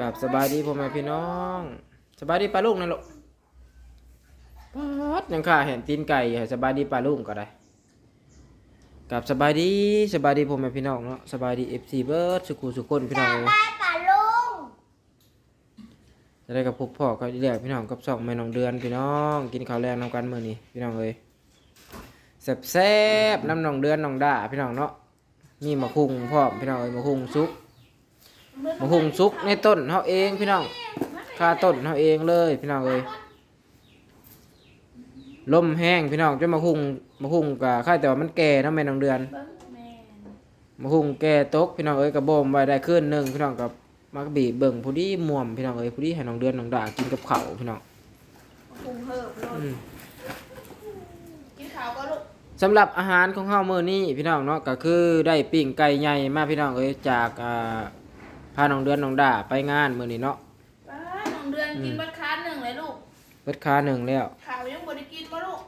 กับสบายดีพ่อแม่พี่น้อง สบายดีปลาลูกนะลูกปัดยังข้าเห็นตีนไก่ให้สบายดีปลาลูกก็ได้กับสบายดีสบายดีพ่อแม่พี่น้องเนาะสบายดีเอฟซีเบิร์ดสุขุสุขคนพี่น้องเอ้ยได้ป่าลุงจะได้กับพวกพ่อก็เรียกพี่น้องกับสองแม่น้องเดือนพี่น้อง กินข้าวแรงนำกันมื้อนี้พี่น้องเอ้ยแซ่บๆน้ำน้องเดือนน้องด่าพี่น้องเนาะมีมะคุงพร้อมพี่น้องเอ้ยมะคุงซุก มะคุงซุกในต้นเฮาเองพี่น้องคาต้นเฮาเองเลยพี่น้องเอ้ยลมแห้งพี่น้องจนมาคุงมาคุงกะค่ายแต่ว่ามันแก่เนาะแม่น้องเดือนเบิ้งแม่มาคุงแก่ตกพี่น้องเอ้ยกระโบมไว้ได้คืนหนึงพี่น้องกับมากระบีเบิ่งผู้ดีม่วมพี่น้องเอ้ยผู้ดีให้น้องเดือนน้องด่ากินกับข้าวพี่น้องปรุงเพิ่มโลดอืมกินข้าวก็ลูกสำหรับอาหารของเฮามื้อนี้พี่น้องเนาะก็คือได้ปิ้งไก่ใหญ่มาพี่น้องเอ้ยจากอ่า พาน้องเดือนน้องด่าไปงานมื้อนี้เนาะป้าน้องเดือนกินบัดค้าหนึ่งเลยลูกเบิดคาหนึ่งแล้วข้าวยังบ่ได้กินบ่ลูก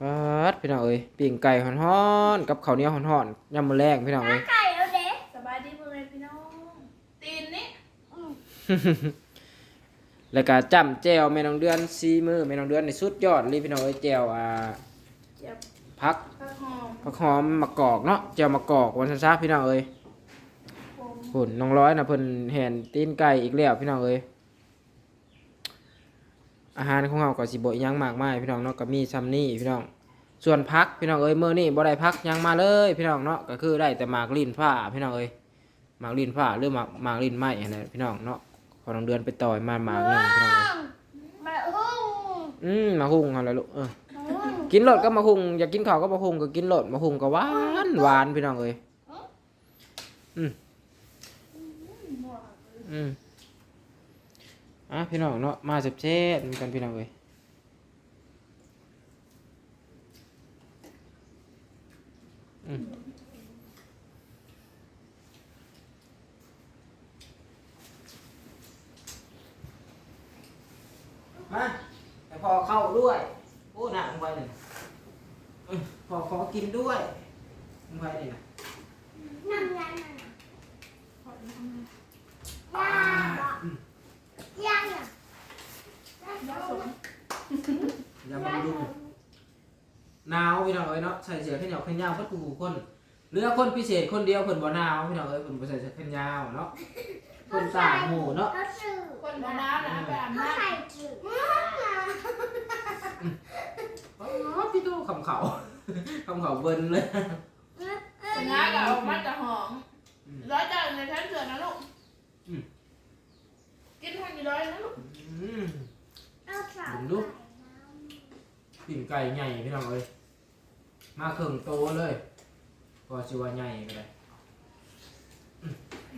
ปัดพี่น้องเอ้ยปิ้งไก่ฮ้อนๆกับข้าวเหนียวฮ้อนๆยามมื้อแรงพี่น้องเอ้ยไก่แล้วเด้สบายดีพ่อแม่พี่น้องตีนนี่แล้วก็จ้ำแจวแม่น้องเดือนซีมือแม่น้องเดือนในสุดยอดเลยพี่น้องเอ้ยแจวอ่าเจ็บพักข้าวหอมผักหอมมะกอกเนาะแจวมะกอกวันซันซาพี่น้องเอ้ย ผมหุ่นน้องร้อยนะเพิ่นแห่นตีนไก่อีกแล้วพี่น้องเอ้ยอาหารของเราก็สิบ่อิหยังมากมายพี่น้องเนาะก็มีซัมนี่พี่น้อง ส่วนพักพี่น้องเอ้ยมื้อนี้บ่ได้พักหยังมาเลยพี่น้องเนาะก็คือได้แต่หมากลิ้นฟ้าพี่น้องเอ้ยหมากลิ้นฟ้าหรือหมากหมากลิ้นไม้นั่นแหละพี่น้องเนาะพอน้องเดือนไปต่อยมาหมากหนึงพี่น้องเอ้ยมาหุ้งอืมมาหุงอะไรลูกเออกินรสก็มาหุงอยากกินข้าวก็มาหุงก็กินรสมาหุงก็หวานหวานพี่น้องเอ้ยอืม อืมอะพี่น้องเนาะมาเจ็บเช็ดๆกันพี่น้องเอ้ยอืมมาแต่พอเข้าด้วยโอ้หนักลงไปเลยเอ้ยพอขอกินด้วยลงไปเลยนะนั่งยังนั่งยังยัง อย่ามาดูหนาวพี่น้องเอ้ยเนาะใส่เสื้อแขนยาวแขนยาวเพิ่นกูคนเหลือคนพิเศษคนเดียวเพิ่นบ่หนาวพี่น้องเอ้ยเพิ่นบ่ใส่เสื้อแขนยาวเนาะเพิ่นตากหมู่เนาะเขาสื่อคนมาน้ำนะไปอาบเขาน้ำใส่จืดอ๋อพี่ตู้คำเขาคำเขาเบิ้นเลยไปน้ำก็ออกมาจะหอมร้อยจานในชั้นเสือนะลูกกินทานกี่ร้อยนะลูก อืม เอาสาวเห็นดู ปิ่งไก่ใหญ่พี่น้องเอ้ยมาครึ่งโตเลยพอสิว่าใหญ่ก็ได้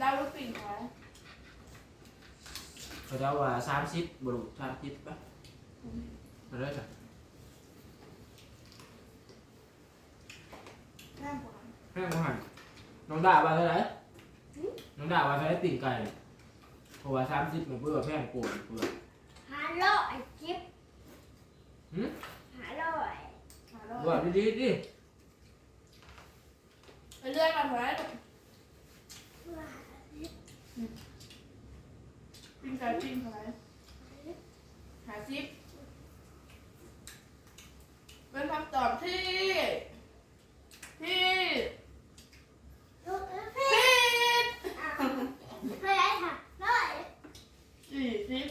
ดาวลูกปิ่งเขาเขาจะว่า30บ่รู้30ป่ะเอาได้จ้ะแม่กว่าแพงบ่หันน้องด่าว่าเท่าไหร่น้องด่าว่าเท่าไหร่ปิ่งไก่เพราะว่า30มันเพื่อแพงกว่าเพื่อฮัลโหลไอ้จิ๊บหืม ฮัลโหลไอ้ หาร้อย ว่าดีๆดิไปเรื่อยมาเท่าไหร่ปิ่งไก่ปิ่งเท่าไหร่หาซิปเป็นคำตอบที่ที่ ลูกเอ้ยพี่ ผิด เฮ้ยไอ้ค่ะโน้ย สี่สิบ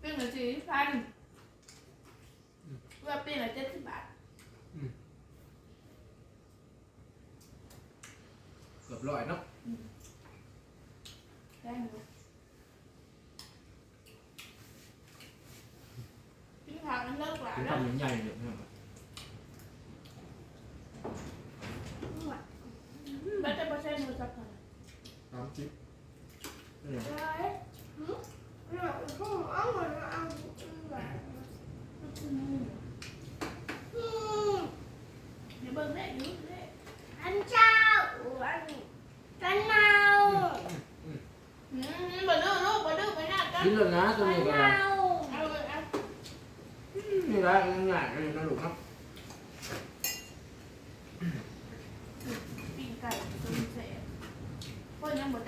ปิ้งละสี่พัน เพื่อปิ้งละเจ็ดสิบบาทเกือบร้อยเนาะได้เลยปิ้งผักมันเลิกหลายเป็นแล้วคำใหญ่ๆเนี่ยพี่น้องไม่จะไม่ใช่มือจับกันสามสิบนี่เฮ้ยหืมหนูพูดเอาหมดเอาอืมเดี๋ยวเบิ่งได้ดูได้อันเจ้าอันกันเมาอืมบ่ดูลูกบ่ดูไปหน้ากันกินเลยนะตัวกันนี้ก็เมา เอาเลยเอา นี่ละง่ายๆเลยนะลูกครับ ปิ้งไก่ต้มเสร็จ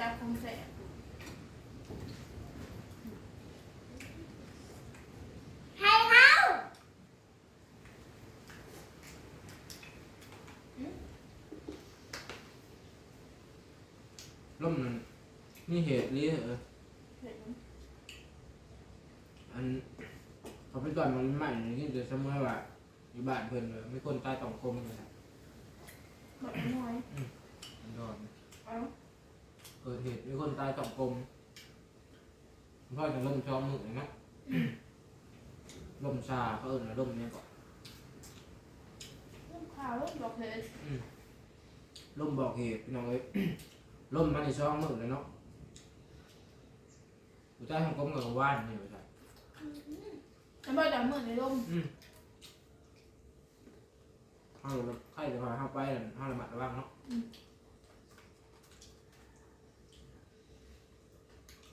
จับคงแสบ ให้เขา ล่มนั่นนี่เหตุนี้เออเห็นอันเขาไปตอนมันใหม่นี่ที่จะเสมอว่าอยู่บ้านเพิ่นเลยไม่คนตายต้องคมเลยครับแบบน้อยมันโดนเอาเกิดเหตุมีคนตายต้องคมพ่อจะล่มช้อมมือเลยนะล่มชาเขาเอิ้นว่าล่มเนี่ยก่อนเรื่องข่าวเรื่องดอกเพชรล่มบอกเหตุพี่น้องเอ้ย ล่มมาในช่องมือเลยเนาะผู้ชายทำกลมกับว่านนี่ผู้ชายแล้วเมื่อดำมือในร่มอืมเอาละใครจะพาเข้าไปนั่นเอาละมัดระวังเนาะ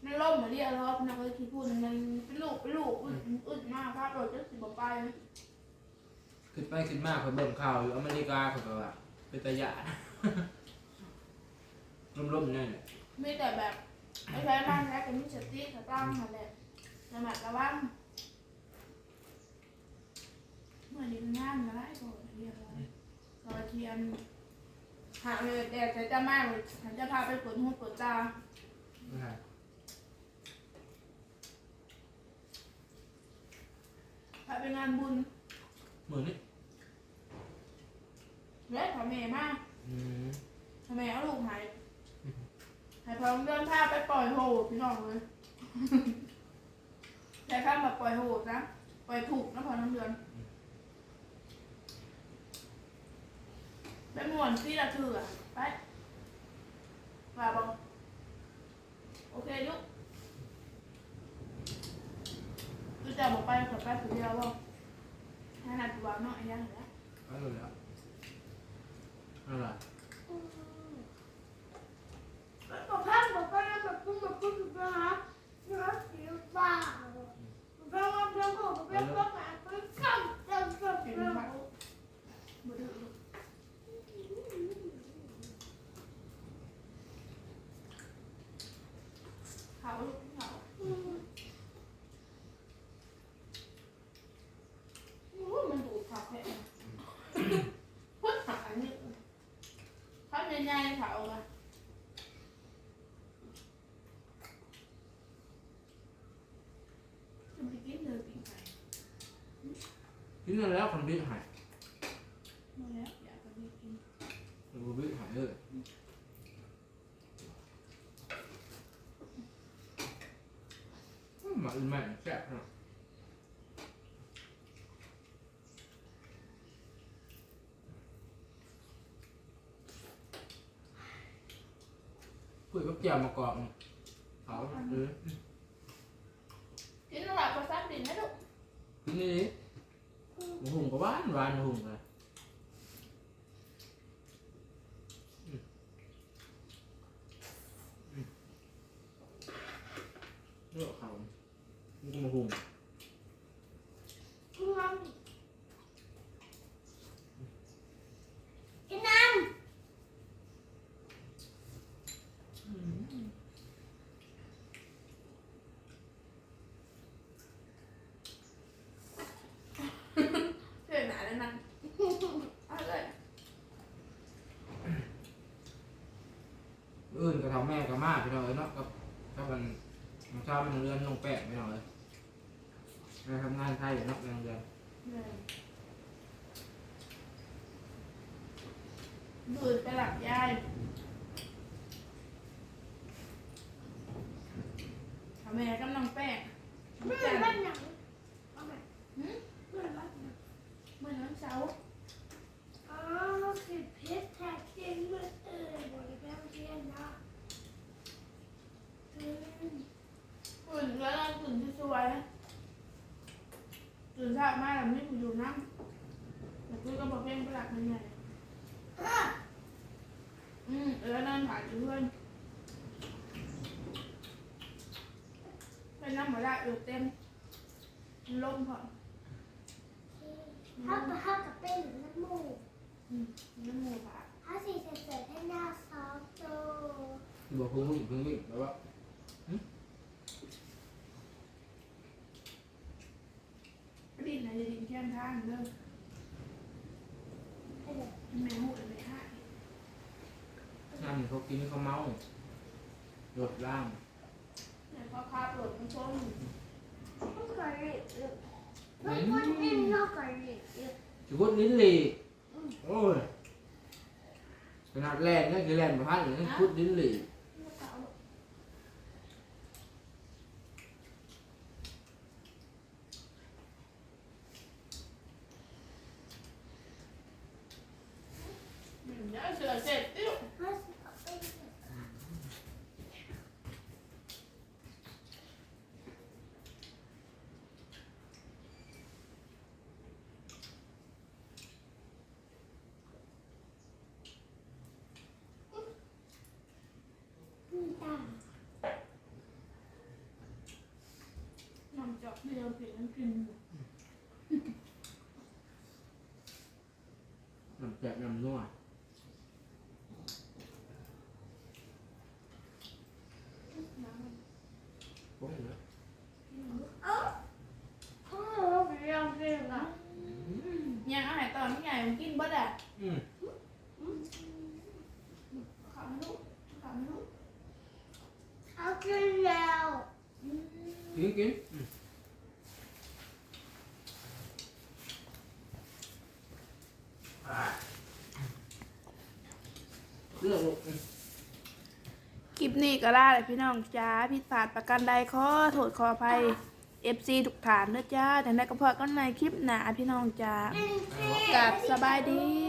ในร่มมาเรียกรอบนะก็ที่พูดมันเป็นลูกเป็นลูกอึดอึดมากภาพเราจะสิบไปขึ้นไปขึ้นมาเขาเบิ่งข่าวอยู่อเมริกาเขาก็ว่าเป็นตะยะ ล่มๆนั่นแหละมีแต่แบบไอ้แพ้บ้านแพ้กับมิสตี้เขาตั้งมาแหละระมัดระวังเมื่อนี้มันงานมาไล่ก่อนเรียกว่าตอนเทียนหาเลยแดดใจจะมากเลยฉันจะพาไปปวดหูปวดตาไม่ใช่พาไปงานบุญเหมือนนี่และขอแม่มากอืม ทำไมเอาลูกหาย หายพร้อมเดินพาไปปล่อยโหดพี่น้องเลยใช้ข้ามแบบปล่อยโหดนะ ปล่อยถูกนะพอน้ำเดือนไปมวนที่ละเถื่อไปว่าบอกโอเคยุกดูจะบอกไปขอไปผืนเดียวว่าถ้าหนัดวางเนาะไอ้ยังเหรอเอาเลยแล้วเอบอกพ่อบอกพ่อบอกพ่อบอกพ่อบอกพ่อฮะรถสีฟ้าบอกพ่อบอกพ่อบอกพ่อบอกพ่อบอกพ่อข้ามเติมเติมเห็นเติมไหมบุตรเขาลูกเขาโอ้ยมันดูดขาแค่พุทธานี่เขาใหญ่ๆเขาอะจะไปกินเลยกินไป กินนั่นแล้วคนบิ๊กหายมาแล้วอยากจะไปกินคนบิ๊กหายเลยอืมมาอื่นใหม่แซ่บเนาะคุยกับเจียวมากรอบเขาเออกินอะไรก็ซับดินนะลูกกินนี่ดิ หุ่งก็หวานหวานหุ่งเลยอืมอืมเลือกเขาลูกหมูหุ่ง กินน้ เพื่อนหนาแล้วนั่นเอาเลย อื่นก็ทำแม่กับมาพี่น้องเอ้ยเนาะกับกับมันมันชอบมันเรือนลงแปะพี่น้องเอ้ยไปทำงานไทยอยู่เนาะแรงเดือนดูดไปหลับยายทำแม่กำลังแป้งำไม่จันบ้านหนังเอาไหม หืม ไม่บ้านหนัง เมื่อวันเสาร์ อ๋อคือเพชรแท็กเจนเมื่อเออบอกเลยแม่เทียนนะอืม ตื่นแล้วเราตื่นที่สวยนะตื่นเช้ามาแล้วไม่ผู้อยู่น้ำแต่คุยก็บอกเพ่งไปหลับมันไง อะ อืมแล้วนั่นถ่ายอยู่เพื่อนไปนั่งมาละอยู่เต็มมันล่มพอถ้าถ้ากับเป็นน้ำมูกอืมน้ำมูกค่ะถ้าสีเสร็จให้หน้าซอฟโต บอกพึ่งวิ่งพึ่งวิ่งแล้วว่าดินไหนจะดินแก้มทางเด้อแม่หูเลยค่ะ นั่นเขากินเขาเมาหลดล่างเนี่ยพอคาบหลดมันชนลูกไก่เยลูกคนกินลูกไก่จุดลิ้นหลีโอ้ยขนาดแรงนั่นคือแรงประพันธ์นั่นพุดลิ้นหลี เดี๋ยวเสือเสร็จติ้ว มาสิเอาไป น้ำจอกเดียวเสียงกิน น้ำแกะน้ำนัวโอ้ยนะ พ่อไปเรียนเรื่องอะ ยังอาหารตอนที่ใหญ่มันกินบ่ได้ อืม ขาวไม่รู้ขาวไม่รู้ เอากินแล้ว กินกินอืมอ่า เลือกลูกคลิปนี้ก็ล่าเลยพี่น้องจ้าพิดพลาดประกันใดขอโทษขออภัยเอฟซีทุกฐานนะจ้าแต่ในกระเพาะกันในคลิปหนาพี่น้องจ้ากับสบายดี